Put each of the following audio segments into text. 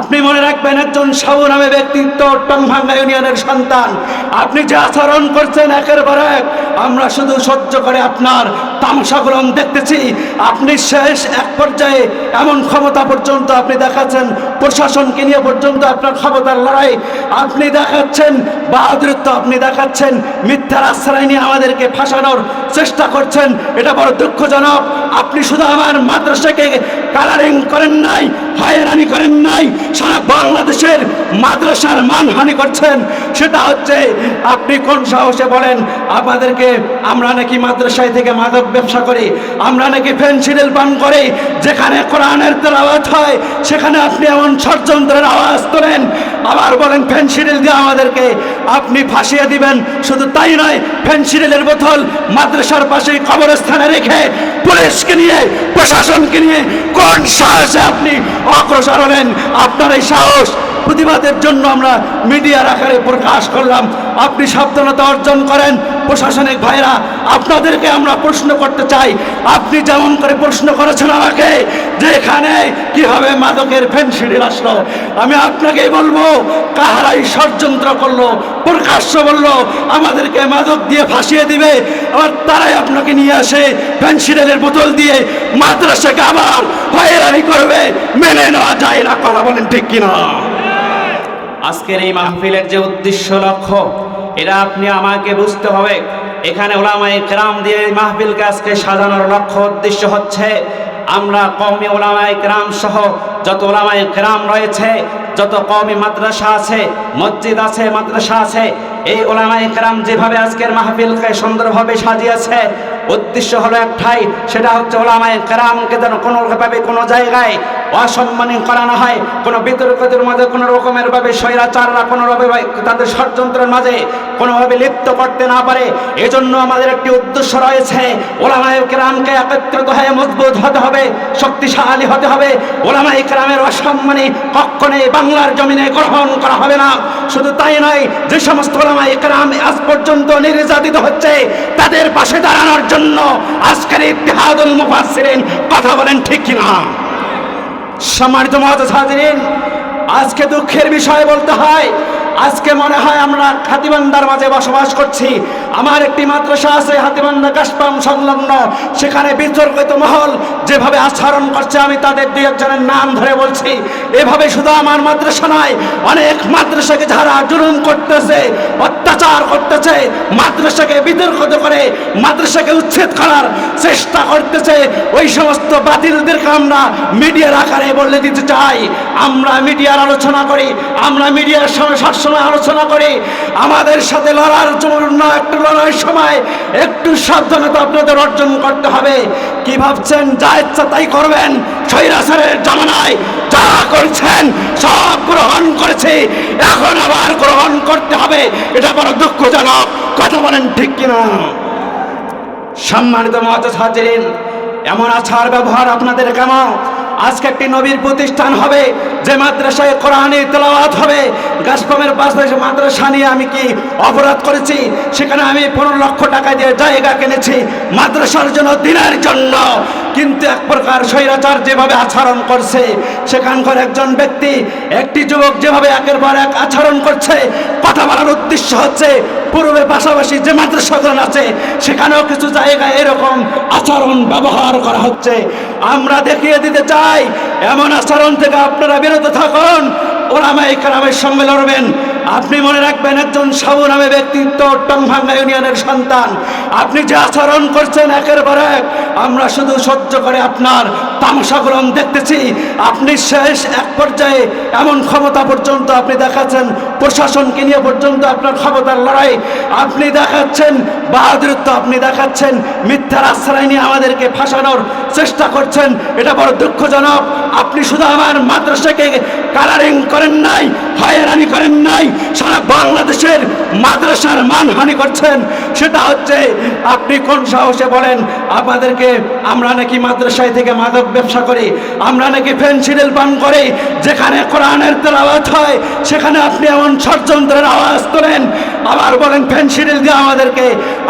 আপনি মনে রাখবেন একজন সাবু নামে ব্যক্তিত্ব টংভাঙ্গা ইউনিয়নের সন্তান। আপনি যে আচরণ করছেন একের পর এক, আমরা শুধু সহ্য করে আপনার তামসাগুলো দেখতেছি। আপনি শেষ এক পর্যায়ে এমন ক্ষমতা পর্যন্ত আপনি দেখাচ্ছেন, প্রশাসনকে নিয়ে পর্যন্ত আপনার ক্ষমতার লড়াই। আপনি দেখাচ্ছেন, বাহাদুরত্ব আপনি দেখাচ্ছেন, মিথ্যার আশ্রয় নিয়ে আমাদেরকে ফাঁসানোর চেষ্টা করছেন। এটা বড় দুঃখজনক। আপনি শুধু আমার মাদ্রাসাকে কালারিং করেন নাই হয়রানি করেন নাই, সারা বাংলাদেশের মাদ্রাসার মানহানি করছেন। সেটা হচ্ছে, আপনি কোন সাহসে বলেন, আমাদেরকে আমরা নাকি মাদ্রাসায় থেকে মাদক ব্যবসা করি, আমরা নাকি ফেন্সিডিল পান করি, যেখানে কোরআনের তেলাওয়াত হয়, সেখানে আপনি এমন ষড়যন্ত্রের আওয়াজ তোলেন, আবার বলেন ফেন্সিডিল দিয়ে আমাদেরকে আপনি ফাঁসিয়ে দিবেন। শুধু তাই নয় ফেন্সিডিলের বোতল মাদ্রাসার পাশে কবরস্থানে রেখে পুলিশকে নিয়ে, প্রশাসনকে নিয়ে কোন সাহসে আপনি অগ্রসর হলেন আপনার এই সাহস প্রতিবাদের জন্য আমরা মিডিয়ার আকারে প্রকাশ করলাম। আপনি সাবধানতা অর্জন করেন। প্রশাসনিক ভাইরা আপনাদেরকে আমরা প্রশ্ন করতে চাই। আপনি যেমন করে প্রশ্ন করেছেন আমাকে, যে এখানে কীভাবে মাদকের ফেন্সিডিল আসলো, আমি আপনাকেই বলব, কাহারাই ষড়যন্ত্র করল, প্রকাশ্য বলল, আমাদেরকে মাদক দিয়ে ফাঁসিয়ে দিবে, আবার তারাই আপনাকে নিয়ে আসে ফেন্সিডিলের বোতল দিয়ে মাদ্রাসাকে আবার হয়রানি করবে, মেনে নেওয়া যায় না, কথা বলেন ঠিক কিনা? আজকের এই মাহফিলের যে উদ্দেশ্য লক্ষ্য এটা আপনি আমাকে বুঝতে হবে। এখানে ওলামাই কেরাম দিয়ে মাহবিল গাছকে সাজানোর লক্ষ্য, উদ্দেশ্য হচ্ছে, আমরা কওমি ওলামাই কেরাম সহ যত ওলামাই কেরাম রয়েছে, যত কওমি মাদ্রাসা আছে মসজিদ আছে, মাদ্রাসা আছে, এই ওলামাই কেরাম যেভাবে আজকের মাহফিলকে সুন্দরভাবে সাজিয়েছে, উদ্দেশ্য হলো একটাই, সেটা হচ্ছে ওলামায় কেরামকে যেন কোনোভাবে কোনো জায়গায় অসম্মানী করানো হয়, কোনো বিতর্কদের মাঝে, কোনো রকমের ভাবে স্বৈরাচাররা কোনোভাবে তাদের ষড়যন্ত্রের মাঝে কোনোভাবে লিপ্ত করতে না পারে, এজন্য আমাদের একটি উদ্দেশ্য রয়েছে, ওলামায় কেরামকে একত্রিত হয়ে মজবুত হতে হবে, শক্তিশালী হতে হবে, ওলামায় কেরামের অসম্মানী কক্ষণে বাংলার জমিনে গ্রহণ করা হবে না। শুধু তাই নয়, যে সমস্ত ওলামায় কেরাম আজ পর্যন্ত নির্যাতিত হচ্ছে, তাদের পাশে দাঁড়ানোর জন্য আজকের ইতিহাদুল মুফাসসিরিন কথা বলেন ঠিক কিনা? সম্মানিত মহাজ হাজিরিন, আজকে দুঃখের বিষয় বলতে হয় আজকে মনে হয় আমরা হাতিবান্দার মাঝে বসবাস করছি। আমার একটি মাদ্রাসা আছে, হাতিবান্দা কাশপাম সংলগ্ন। সেখানে বিতর্কিত মহল যেভাবে আচরণ করছে, আমি তাদের দুই একজনের নাম ধরে বলছি। এভাবে শুধু আমার মাদ্রাসা নয়, অনেক মাদ্রাসাকে যারা জুলুম করতেছে, অত্যাচার করতেছে, মাদ্রাসাকে বিতর্কিত করে, মাদ্রাসাকে উচ্ছেদ করার চেষ্টা করতেছে, ওই সমস্ত বাতিলদেরকে আমরা মিডিয়ার আকারে বলে দিতে চাই। আমরা মিডিয়ার আলোচনা করি, আমরা মিডিয়ার সঙ্গে সবসময় আলোচনা করি। আমাদের সাথে লড়ার জন্য একটু লড়ার সময়, একটু সাবধানতা আপনাদের অর্জন করতে হবে। কি ভাবছেন? যা ইচ্ছা তাই করবেন। স্বৈরাচারের জামানায় যা করছেন, সব গ্রহণ করেছে। এখন আবার গ্রহণ করতে হবে। এটা বড় দুঃখজনক। কথা বলেন ঠিক কিনা? সম্মানিত মহাজাজ হাজিরিন, এমন আচার ব্যবহার আপনাদের কেমন? আজকে একটি নবীর প্রতিষ্ঠান হবে, যে মাদ্রাসায় কোরআনে তেলাওয়াত হবে। গাছপামের পাশে মাদ্রাসা নিয়ে আমি কি অপরাধ করেছি? সেখানে আমি পনেরো লক্ষ টাকা দিয়ে জায়গা কিনেছি, মাদ্রাসার জন্য, দিনের জন্য। কিন্তু এক প্রকার স্বৈরাচার যেভাবে আচরণ করছে, সেখানকার একজন ব্যক্তি, একটি যুবক যেভাবে একের পর এক আচরণ করছে, কথা বলার উদ্দেশ্য হচ্ছে পূর্বে পাশাপাশি যে মাদ্রাসাগুলো আছে, সেখানেও কিছু জায়গায় এরকম আচরণ ব্যবহার করা হচ্ছে। আমরা দেখিয়ে দিতে চাই, এমন আচরণ থেকে আপনারা বিরত থাকুন। ওরামাই কারামের সঙ্গে লড়বেন। আপনি মনে রাখবেন একজন সাবু নামে ব্যক্তিত্ব টংভাঙ্গা ইউনিয়নের সন্তান। আপনি যে আচরণ করছেন একের পর এক, আমরা শুধু সহ্য করে আপনার তামসাগুলো দেখতেছি। আপনি শেষ এক পর্যায়ে এমন ক্ষমতা পর্যন্ত আপনি দেখাচ্ছেন, প্রশাসনকে নিয়ে পর্যন্ত আপনার ক্ষমতার লড়াই। আপনি দেখাচ্ছেন, বাহাদুরত্ব আপনি দেখাচ্ছেন, মিথ্যার আশ্রয় নিয়ে আমাদেরকে ফাঁসানোর চেষ্টা করছেন। এটা বড় দুঃখজনক। আপনি শুধু আমার মাদ্রাসাকে কালারিং করেন নাই, হয়রানি করেন নাই, সারা বাংলাদেশের মাদ্রাসার মানহানি করছেন। সেটা হচ্ছে, আপনি কোন সাহসে বলেন, আমাদেরকে আমরা নাকি মাদ্রাসায় থেকে মাদক ব্যবসা করি, আমরা নাকি ফেন্সিডিল পান করি, যেখানে কোরআনের তেলাওয়াত হয়, সেখানে আপনি এমন ষড়যন্ত্রের আওয়াজ তোলেন। আবার বলেন ফেন্সিডিল দিয়ে আমাদেরকে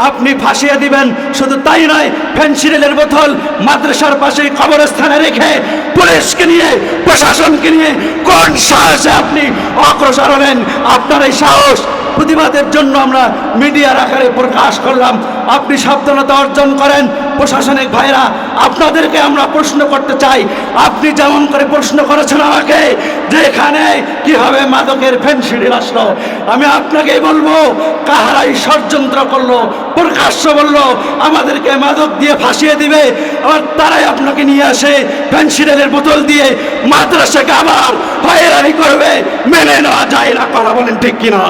আপনি ফাঁসিয়ে দিবেন। শুধু তাই নয় ফেন্সিডিলের বোতল মাদ্রাসার পাশে কবরস্থানে রেখে পুলিশকে নিয়ে, প্রশাসনকে নিয়ে কোন সাহসে আপনি অগ্রসর হলেন? আপনার এই সাহস প্রতিবাদের জন্য আমরা মিডিয়ার আকারে প্রকাশ করলাম। আপনি সাবধানতা অর্জন করেন। প্রশাসনিক ভাইরা, আপনাদেরকে আমরা প্রশ্ন করতে চাই। আপনি যেমন করে প্রশ্ন করেছেন আমাকে, যে এখানে কীভাবে মাদকের ফেন্সিডিল আসলো। আমি আপনাকেই বলব, কাহারাই ষড়যন্ত্র করল, প্রকাশ্য বলল, আমাদেরকে মাদক দিয়ে ফাঁসিয়ে দিবে, আবার তারাই আপনাকে নিয়ে আসে ফেন্সিডিলের বোতল দিয়ে মাদ্রাসাকে আবার হয়রানি করবে, মেনে নেওয়া যায় না, কথা বলেন ঠিক কিনা?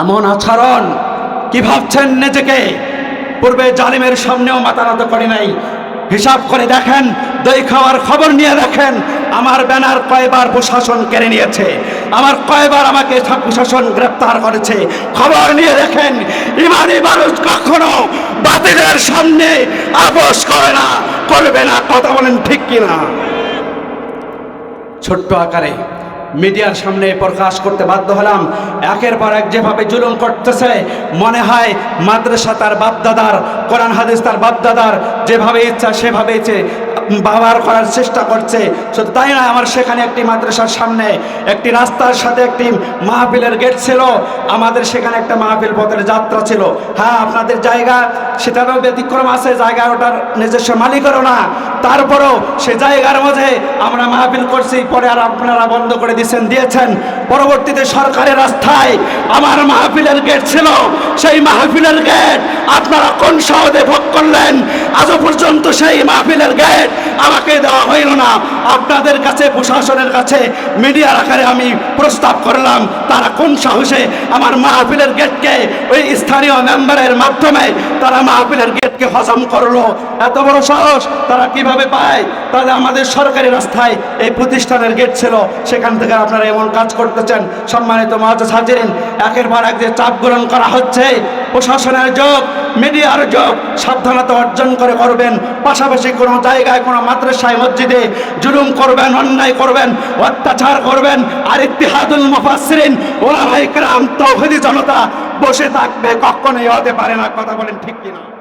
এমন আচরণ কি ভাবছেন নিজেকে? পূর্বে জালিমের সামনেও মাথা নত করে নাই। হিসাব করে দেখেন, দই খাওয়ার খবর নিয়ে দেখেন, আমার ব্যানার কয়বার প্রশাসন কেড়ে নিয়েছে। আমার কয়বার আমাকে প্রশাসন গ্রেপ্তার করেছে। খবর নিয়ে দেখেন, ইমানি মানুষ কখনো বাতিলের সামনে আপোষ করে না, করবে না। কথা বলেন ঠিক কিনা? ছোট্ট আকারে মিডিয়ার সামনে প্রকাশ করতে বাধ্য হলাম। একের পর এক যেভাবে জুলুম করতেছে, মনে হয় মাদ্রাসা তার বাপদাদার, কোরআন হাদিস তার বাপদাদার, যেভাবে ইচ্ছা সেভাবে ব্যবহার করার চেষ্টা করছে। শুধু তাই না আমার সেখানে একটি মাদ্রাসার সামনে একটি রাস্তার সাথে একটি মাহফিলের গেট ছিল। আমাদের সেখানে একটা মাহফিল পথের যাত্রা ছিল। হ্যাঁ আপনাদের জায়গা সেটারও ব্যতিক্রম আছে, জায়গা ওটার নিজস্ব মালিকেরও না। তারপরও সে জায়গার মাঝে আমরা মাহফিল করছি, পরে আর আপনারা বন্ধ করে দিয়েছেন দিয়েছেন, পরবর্তীতে সরকারের রাস্তায় আমার মাহফিলের গেট ছিল। সেই মাহফিলের গেট আপনারা কোন সহদে ভোগ করলেন? আজও পর্যন্ত সেই মাহফিলের গেট আমাকে দেওয়া হইল না। আপনাদের কাছে, প্রশাসনের কাছে মিডিয়ার আকারে আমি প্রস্তাব করলাম, তারা কোন সাহসে আমার মাহফিলের গেটকে ওই স্থানীয় মেম্বারের মাধ্যমে তারা মাহফিলের গেটকে হজম করল? এত বড় সাহস তারা কীভাবে পায়? তাহলে আমাদের সরকারি রাস্তায় এই প্রতিষ্ঠানের গেট ছিল, সেখান থেকে আপনারা এমন কাজ করতেছেন। সম্মানিত মহাজ হাজিরিন, একের পর এক যে চাপ গ্রহণ করা হচ্ছে প্রশাসনের যোগ মিডিয়ার যোগ সাবধানতা অর্জন করে করবেন। পাশাপাশি কোনো জায়গায়, কোনো মাদ্রাসায়, মসজিদে জুলুম করবেন, অন্যায় করবেন, অত্যাচার করবেন, আর ইতিহাদুল মুফাসসিরিন, ওলামায়ে কেরাম, তৌহিদি জনতা বসে থাকবে, কখনোই হতে পারে না। কথা বলেন ঠিক কিনা?